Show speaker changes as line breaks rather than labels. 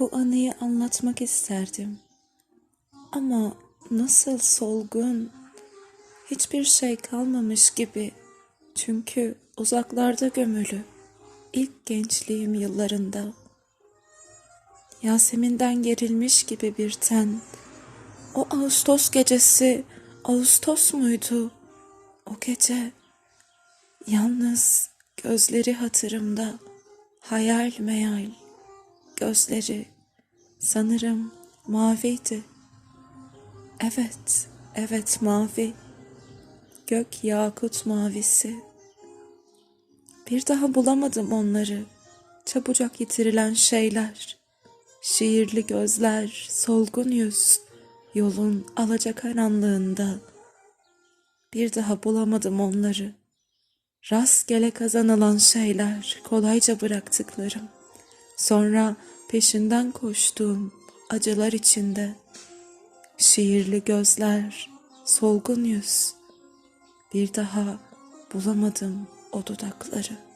Bu anıyı anlatmak isterdim. Ama nasıl solgun, hiçbir şey kalmamış gibi. Çünkü uzaklarda gömülü ilk gençliğim yıllarında. Yasemin'den gerilmiş gibi bir ten. O Ağustos gecesi Ağustos muydu? O gece yalnız gözleri hatırımda. Hayal meyal gözleri sanırım maviydi. Evet, evet mavi. Gök yakut mavisi. Bir daha bulamadım onları. Çabucak yitirilen şeyler. Şiirli gözler, solgun yüz, yolun alacakaranlığında. Bir daha bulamadım onları. Rastgele kazanılan şeyler, kolayca bıraktıklarım. Sonra peşinden koştuğum acılar içinde. Şiirli gözler, solgun yüz. Bir daha bulamadım o dudakları.''